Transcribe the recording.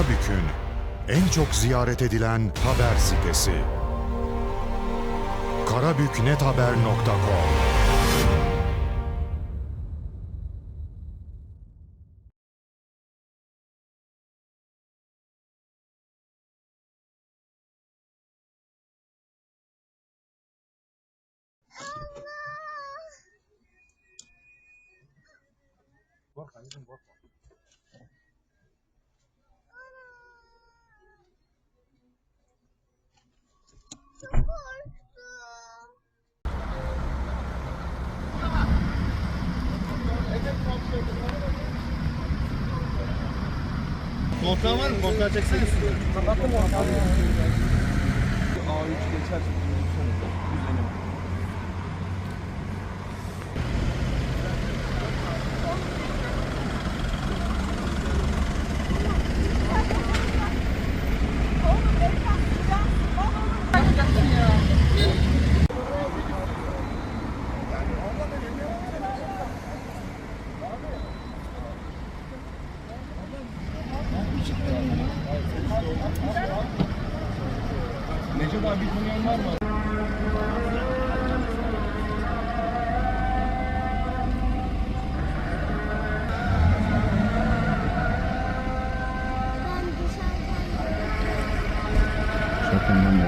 Karabük'ün en çok ziyaret edilen haber sitesi. karabüknethaber.com Kontağı var mı? Kontağı çeksene. Kapattım ya. A3 geçerse Necip abi bir kamyon var mı? Çok önemli.